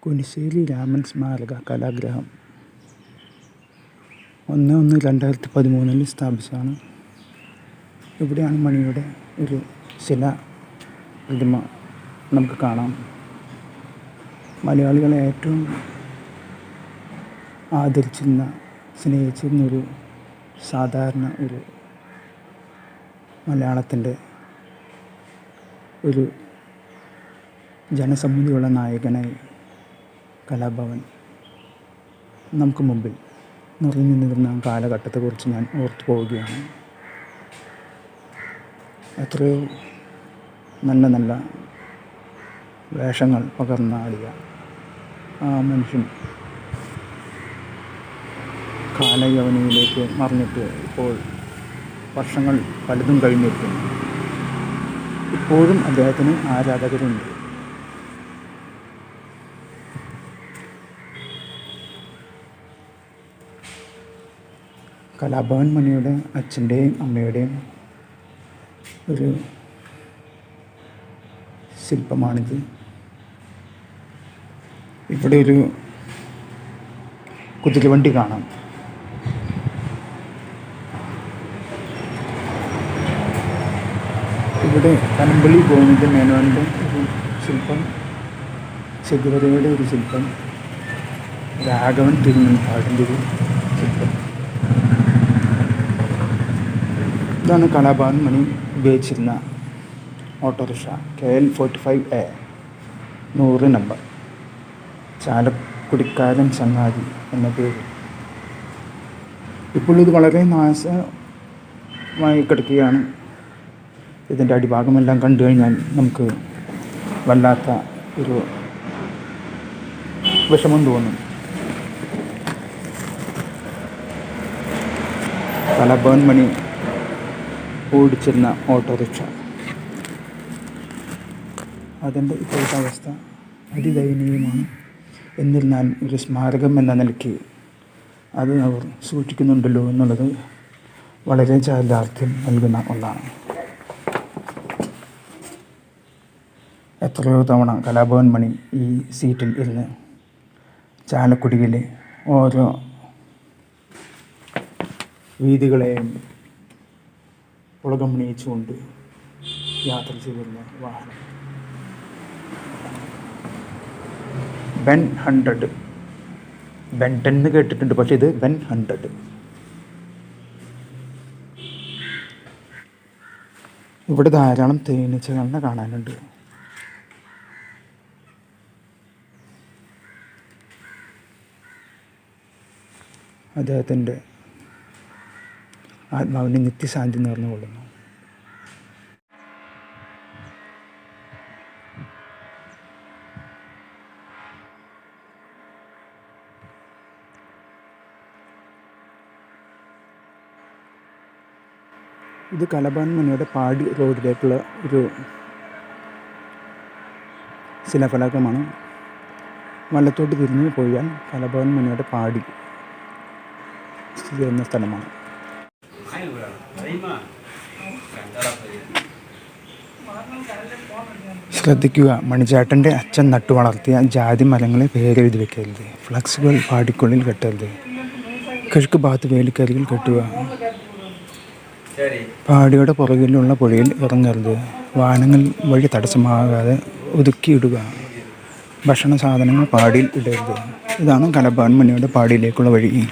കുനിശ്ശേരി രാമൻ സ്മാരക കലാഗ്രഹം. ഒന്ന് ഒന്ന് രണ്ടായിരത്തി പതിമൂന്നിൽ സ്ഥാപിച്ചതാണ്. ഇവിടെയാണ് മണിയുടെ ഒരു ശില പ്രതിമ നമുക്ക് കാണാം. മലയാളികളെ ഏറ്റവും ആദരിച്ചിരുന്ന സ്നേഹിച്ചിരുന്നൊരു സാധാരണ ഒരു മലയാളത്തിന്റെ ഒരു ജനസമ്മതിയുള്ള നായകനായി കലാഭവൻ. നമുക്ക് മുമ്പിൽ നിറഞ്ഞു നിന്നിരുന്ന കാലഘട്ടത്തെക്കുറിച്ച് ഞാൻ ഓർത്തു പോവുകയാണ്. എത്രയോ നല്ല നല്ല വേഷങ്ങൾ പകർന്നാടിയ ആ മനുഷ്യൻ കാലയവനിയിലേക്ക് മറിഞ്ഞിട്ട് ഇപ്പോൾ വർഷങ്ങൾ പലതും കഴിഞ്ഞിരിക്കുന്നു. ഇപ്പോഴും അദ്ദേഹത്തിന് ആരാധകരുണ്ട്. കലാഭവൻ മണിയുടെ അച്ഛന്റെയും അമ്മയുടെയും ഒരു ശില്പമാണിത്. ഇവിടെ ഒരു കുതിരവണ്ടി കാണാം. ഇവിടെ കമ്പളി ഗോവിന്ദ മേനോന്റെ ഒരു ശില്പം ചെഗുവരയുടെ ഒരു ശില്പം രാഘവൻ തിരുമൻ പാടിന്റെ ഒരു ശില്പം. ഇതാണ് കലാഭവൻ മണി ഉപയോഗിച്ചിരുന്ന autorickshaw. K L forty five A നൂറ് നമ്പർ ചാലക്കുടിക്കാരൻ ചങ്ങാതി എന്ന പേര്. ഇപ്പോൾ ഇത് വളരെ നാശമായി കിടക്കുകയാണ്. ഇതിന്റെ അടിഭാഗമെല്ലാം കണ്ടു കഴിഞ്ഞാൽ നമുക്ക് വല്ലാത്ത ഒരു വിഷമം തോന്നും. കലാഭവൻ മണി ഓടിച്ചിരുന്ന ഓട്ടോറിക്ഷ. അതിന്റെ ഇപ്പോഴത്തെ അവസ്ഥ അതിദയനീയമാണ്. എന്നിരുന്നാലും ഒരു സ്മാരകം എന്ന നിലയ്ക്ക് അത് അവർ സൂക്ഷിക്കുന്നുണ്ടല്ലോ എന്നുള്ളത് വളരെ ചാരിതാർത്ഥ്യം നൽകുന്ന ഒന്നാണ്. എത്രയോ തവണ കലാഭവൻ മണി ഈ സീറ്റിൽ ഇരുന്ന് ചാലക്കുടിയിലെ ഓരോ വീതികളെയും പുളകമണിയിച്ചുകൊണ്ട് യാത്ര ചെയ്തിരുന്ന വാഹനം. ബെൻ ഹൺഡ്രഡ് ബെൻ ടെൻ എന്ന് കേട്ടിട്ടുണ്ട് പക്ഷേ ഇത് ബെൻ ഹൺഡ്രഡ് ഇവിടെ ധാരാളം തേനീച്ചകളെ കാണാനുണ്ട്. അദ്ദേഹത്തിന്റെ ആത്മാവിന് നിത്യശാന്തി നേർന്നുകൊള്ളുന്നു ഇത് കലബാൻ മുനിയുടെ പാടി റോഡിലേക്കുള്ള ഒരു ശിലാഫലകമാണ്. വലത്തോട്ട് തിരിഞ്ഞു പോയാൽ കലഭവൻ മുനിയുടെ പാടി സ്ഥിതി ചെയ്യുന്ന സ്ഥലമാണ്. ശ്രദ്ധിക്കുക. മണിചാട്ടന്റെ അച്ഛൻ നട്ടു വളർത്തിയ ജാതി മരങ്ങളെ പേരെഴുതി വെക്കരുത്. ഫ്ലക്സുകൾ പാടിക്കുള്ളിൽ കെട്ടരുത്. കിഴക്ക് ഭാഗത്ത് വേലിക്കരികിൽ കെട്ടുക. പാടിയുടെ പുറകിലുള്ള പുഴയിൽ ഇറങ്ങരുത്. വാഹനങ്ങൾ വഴി തടസ്സമാകാതെ ഒതുക്കിയിടുക. ഭക്ഷണ സാധനങ്ങൾ പാടിയിൽ ഇടരുത്. ഇതാണ് കലബാൻ മണിയുടെ പാടിയിലേക്കുള്ള വഴി.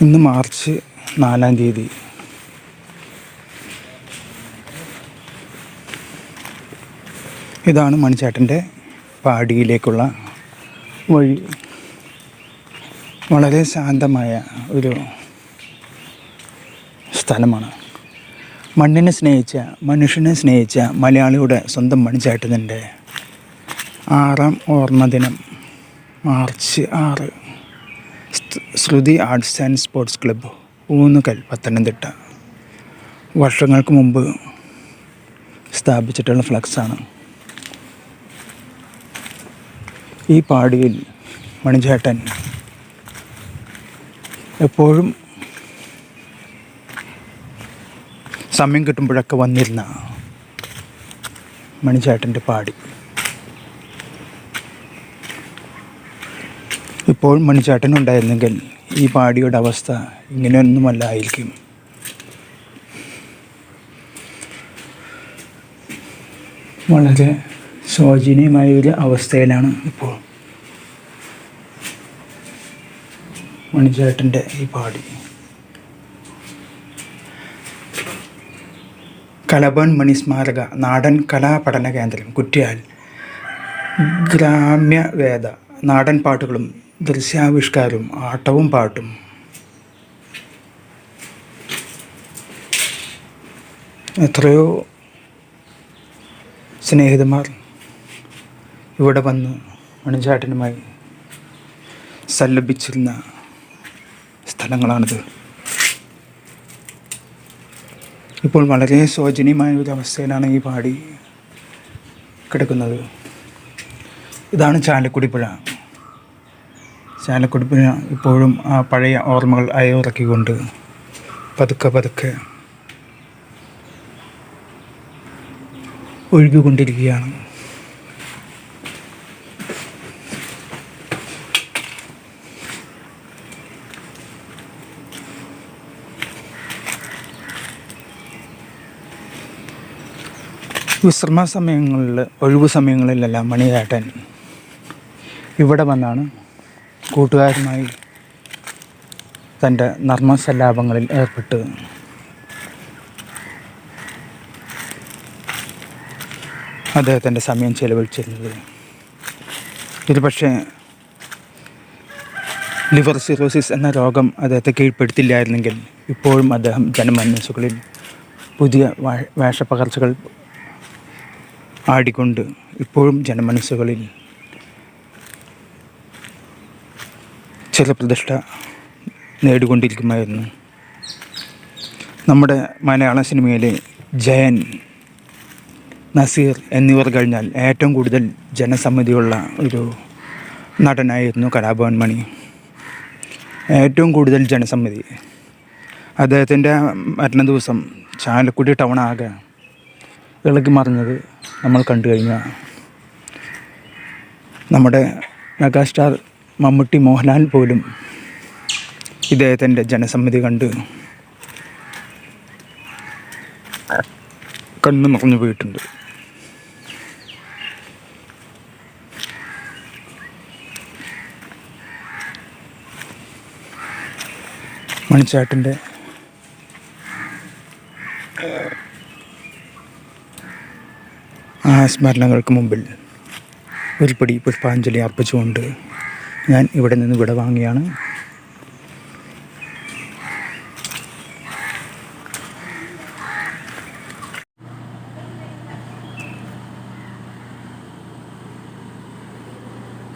ഇന്ന് മാർച്ച് നാലാം തീയതി. ഇതാണ് മണിച്ചാട്ടന്റെ പാടിയിലേക്കുള്ള വഴി. വളരെ ശാന്തമായ ഒരു സ്ഥലമാണ്. മണ്ണിനെ സ്നേഹിച്ച മനുഷ്യനെ സ്നേഹിച്ച മലയാളിയുടെ സ്വന്തം മണിച്ചേട്ടന്റെ ആറാം ഓർമ്മ ദിനം മാർച്ച് ആറ്. Sruthi arts and sports club Oonnukal Pathanamthitta. വർഷങ്ങൾക്ക് മുമ്പ് സ്ഥാപിച്ചിട്ടുള്ള ഫ്ലക്സാണ് ഈ പാടിയിൽ മണിചേട്ടൻ എപ്പോഴും സമയം കിട്ടുമ്പോഴൊക്കെ വന്നിരുന്ന മണിചേട്ടന്റെ പാടി. ഇപ്പോൾ മണിച്ചാട്ടനുണ്ടായിരുന്നെങ്കിൽ ഈ പാടിയുടെ അവസ്ഥ ഇങ്ങനെയൊന്നുമല്ലായിരിക്കും വളരെ ശോചനീയമായ ഒരു അവസ്ഥയിലാണ് ഇപ്പോൾ മണിചേട്ടന്റെ ഈ പാടി. കലബൻ മണി സ്മാരക നാടൻ കലാപഠന കേന്ദ്രം കുറ്റിയാൽ ഗ്രാമ്യവേദ നാടൻ പാട്ടുകളും ദൃശ്യാവിഷ്കാരവും ആട്ടവും പാട്ടും. എത്രയോ സ്നേഹിതന്മാർ ഇവിടെ വന്ന് മണിചാട്ടനുമായി സല്ലപിച്ചിരുന്ന സ്ഥലങ്ങളാണിത്. ഇപ്പോൾ വളരെ ശോചനീയമായ ഒരു അവസ്ഥയിലാണ് ഈ പാടി കിടക്കുന്നത്. ഇതാണ് ചാലക്കുടി പുഴ. ചാലക്കുടി പുഴ ഇപ്പോഴും ആ പഴയ ഓർമ്മകൾ അയവിറക്കിക്കൊണ്ട് പതുക്കെ പതുക്കെ ഒഴുകിക്കൊണ്ടിരിക്കുകയാണ്. വിശ്രമ സമയങ്ങളിൽ ഒഴിവു സമയങ്ങളിലെല്ലാം മണിയേട്ടൻ ഇവിടെ വന്നാണ് കൂട്ടുകാരുമായി തന്റെ നർമ്മസല്ലാപങ്ങളിൽ ഏർപ്പെട്ട്. അദ്ദേഹത്തിന്റെ സമയം ചെലവഴിച്ചിരുന്നത്. ഇത് പക്ഷേ ലിവർ സിറോസിസ് എന്ന രോഗം അദ്ദേഹത്തെ കീഴ്പ്പെടുത്തില്ലായിരുന്നെങ്കിൽ ഇപ്പോഴും അദ്ദേഹം ജനമനസ്സുകളിൽ പുതിയ വേഷപ്പകർച്ചകൾ ആടിക്കൊണ്ട് ഇപ്പോഴും ജനമനസ്സുകളിൽ പ്രതിഷ്ഠ നേടിക്കൊണ്ടിരിക്കുമായിരുന്നു. നമ്മുടെ മലയാള സിനിമയിലെ ജയൻ നസീർ എന്നിവർ കഴിഞ്ഞാൽ ഏറ്റവും കൂടുതൽ ജനസമ്മതിയുള്ള ഒരു നടനായിരുന്നു കലാഭവൻ മണി. ഏറ്റവും കൂടുതൽ ജനസമ്മതി. അദ്ദേഹത്തിന്റെ മരണ ദിവസം ചാലക്കുടി ടൗൺ ആകെ ഇളകി മറിഞ്ഞത് നമ്മൾ കണ്ടു കഴിഞ്ഞാൽ നമ്മുടെ മെഗാസ്റ്റാർ മമ്മൂട്ടി മോഹൻലാൽ പോലും ഇദ്ദേഹത്തിന്റെ ജനസമ്മതി കണ്ട് കണ്ണു നിറഞ്ഞു പോയിട്ടുണ്ട്. മണിച്ചാട്ടിന്റെ ആ സ്മരണകൾക്ക് മുമ്പിൽ ഒരുപടി പുഷ്പാഞ്ജലി അർപ്പിച്ചുകൊണ്ട് ഞാൻ ഇവിടെ നിന്ന് വിട വാങ്ങിയാണ്.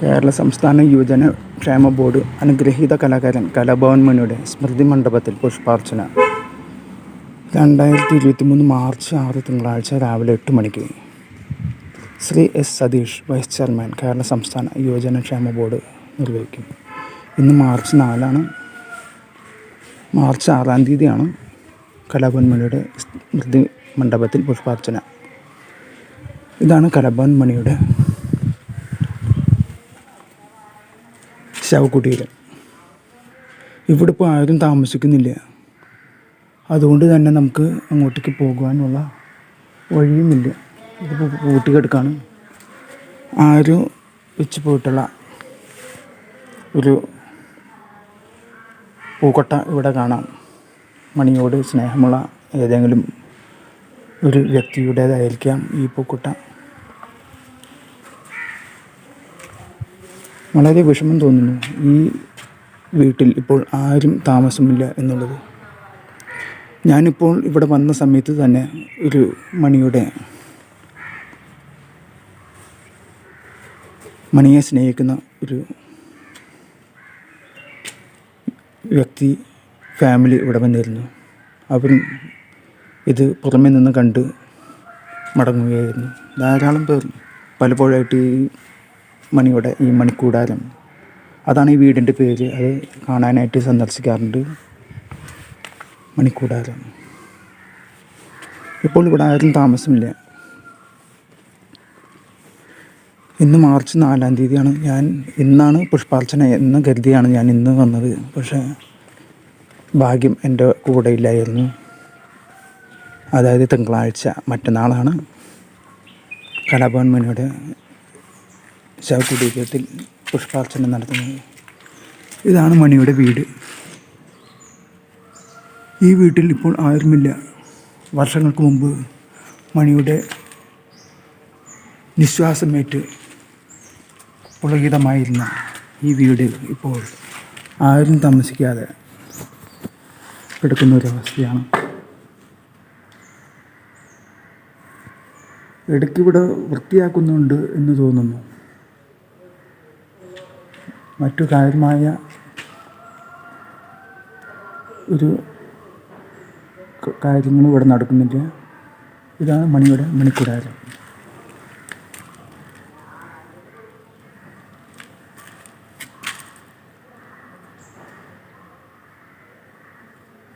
കേരള സംസ്ഥാന യുവജന ക്ഷേമ ബോർഡ് അനുഗ്രഹീത കലാകാരൻ കലാഭവൻ മണിയുടെ സ്മൃതി മണ്ഡപത്തിൽ പുഷ്പാർച്ചന. രണ്ടായിരത്തി ഇരുപത്തി മൂന്ന് മാർച്ച് ആറ് തിങ്കളാഴ്ച രാവിലെ എട്ട് മണിക്ക് Sri S Satheesh vice chairman Kerala സംസ്ഥാന യുവജന ക്ഷേമ ബോർഡ് നിർവഹിക്കും ഇന്ന് മാർച്ച് നാലാണ്. മാർച്ച് ആറാം തീയതിയാണ് കലാഭവൻ മണിയുടെ സ്മൃതി മണ്ഡപത്തിൽ പുഷ്പാർച്ചന. ഇതാണ് കലാഭവൻ മണിയുടെ ശവകുടീരം. ഇവിടെ ഇപ്പോൾ ആരും താമസിക്കുന്നില്ല. അതുകൊണ്ട് തന്നെ നമുക്ക് അങ്ങോട്ടേക്ക് പോകുവാനുള്ള വഴിയുമില്ല. ഇതിപ്പോൾ പൂട്ടിക്കെടുക്കാണ്. ആരും വെച്ച് പോയിട്ടുള്ള ഒരു പൂക്കൊട്ട ഇവിടെ കാണാം. മണിയോട് സ്നേഹമുള്ള ഏതെങ്കിലും ഒരു വ്യക്തിയുടേതായിരിക്കാം ഈ പൂക്കൊട്ട. വളരെ വിഷമം തോന്നുന്നു ഈ വീട്ടിൽ ഇപ്പോൾ ആരും താമസമില്ല എന്നുള്ളത്. ഞാനിപ്പോൾ ഇവിടെ വന്ന സമയത്ത് തന്നെ ഒരു മണിയുടെ മണിയെ സ്നേഹിക്കുന്ന ഒരു വ്യക്തി ഫാമിലി ഇവിടെ വന്നിരുന്നു. അവരും ഇത് പുറമേ നിന്ന് കണ്ട് മടങ്ങുകയായിരുന്നു. ധാരാളം പേർ പലപ്പോഴായിട്ട് ഈ മണിയുടെ ഈ മണിക്കൂടാരം അതാണ് ഈ വീടിന്റെ പേര്. അത് കാണാനായിട്ട് സന്ദർശിക്കാറുണ്ട്. മണിക്കൂടാരം. ഇപ്പോൾ ഇവിടെ ആരും താമസമില്ല. ഇന്ന് മാർച്ച് നാലാം തീയതിയാണ്. ഞാൻ ഇന്നാണ് പുഷ്പാർച്ചന എന്ന് കരുതിയാണ് ഞാൻ ഇന്ന് വന്നത്. പക്ഷേ ഭാഗ്യം എന്റെ കൂടെ ഇല്ലായിരുന്നു. അതായത് തിങ്കളാഴ്ച മറ്റന്നാളാണ് കലാഭവൻ മണിയുടെ ശവകുടീരത്തിൽ പുഷ്പാർച്ചന നടത്തുന്നത്. ഇതാണ് മണിയുടെ വീട്. ഈ വീട്ടിൽ ഇപ്പോൾ ആരുമില്ല. വർഷങ്ങൾക്ക് മുമ്പ് മണിയുടെ നിശ്വാസമേറ്റ് പുളകിതമായിരുന്ന ഈ വീട് ഇപ്പോൾ ആരും താമസിക്കാതെ കിടക്കുന്ന ഒരവസ്ഥയാണ് ഇടയ്ക്കിവിടെ വൃത്തിയാക്കുന്നുണ്ട് എന്ന് തോന്നുന്നു. മറ്റു കാര്യമായ ഒരു കാര്യങ്ങളും ഇവിടെ നടക്കുന്നില്ല. ഇതാണ് മണിയുടെ മണിക്കൂടാരം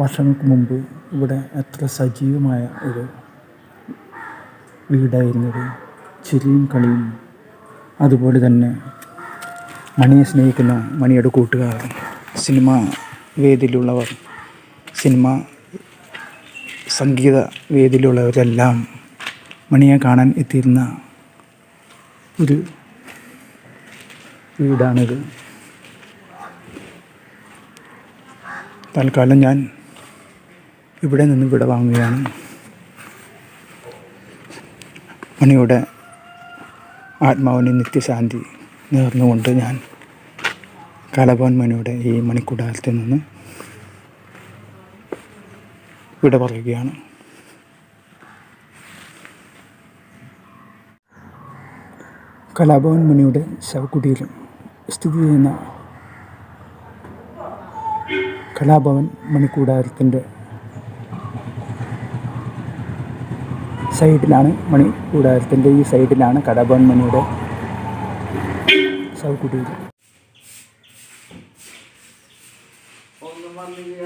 വർഷങ്ങൾക്ക് മുമ്പ് ഇവിടെ എത്ര സജീവമായ ഒരു വീടായിരുന്നത് ചിരിയും കളിയും അതുപോലെ തന്നെ മണിയെ സ്നേഹിക്കുന്ന മണിയുടെ കൂട്ടുകാർ സിനിമ വേദിയിലുള്ളവർ സിനിമ സംഗീത വേദിയിലുള്ളവരെല്ലാം മണിയെ കാണാൻ എത്തിയിരുന്ന ഒരു വീടാണിത്. തൽക്കാലം ഞാൻ ഇവിടെ നിന്ന് വിട വാങ്ങുകയാണ്. മണിയുടെ ആത്മാവിന് നിത്യശാന്തി നേർന്നുകൊണ്ട് ഞാൻ കലഭവൻ മണിയുടെ ഈ മണിക്കൂടാരത്തിൽ നിന്ന് വിട പറയുകയാണ്. കലാഭവൻ മണിയുടെ ശവകുടീരം സ്ഥിതി ചെയ്യുന്ന കലാഭവൻ മണിക്കൂടാരത്തിന്റെ സൈഡിലാണ് മണി കൂടാരത്തിന്റെ ഈ സൈഡിലാണ് കലാഭവൻ മണിയുടെ ശവകുടീരം ഒന്നും വന്നില്ല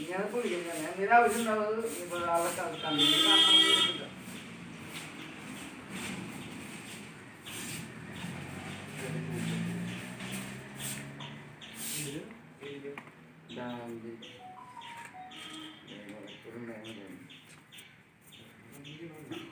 ഇങ്ങനെ കുടിക്കുന്നത് എന്തിനാ ആവശ്യമുണ്ടാവുന്നത് ഇപ്പോൾ ആളെ കണ്ണിന് കാണാൻ വേണ്ടിയിട്ടില്ല. ഇതാണെങ്കി cheating on your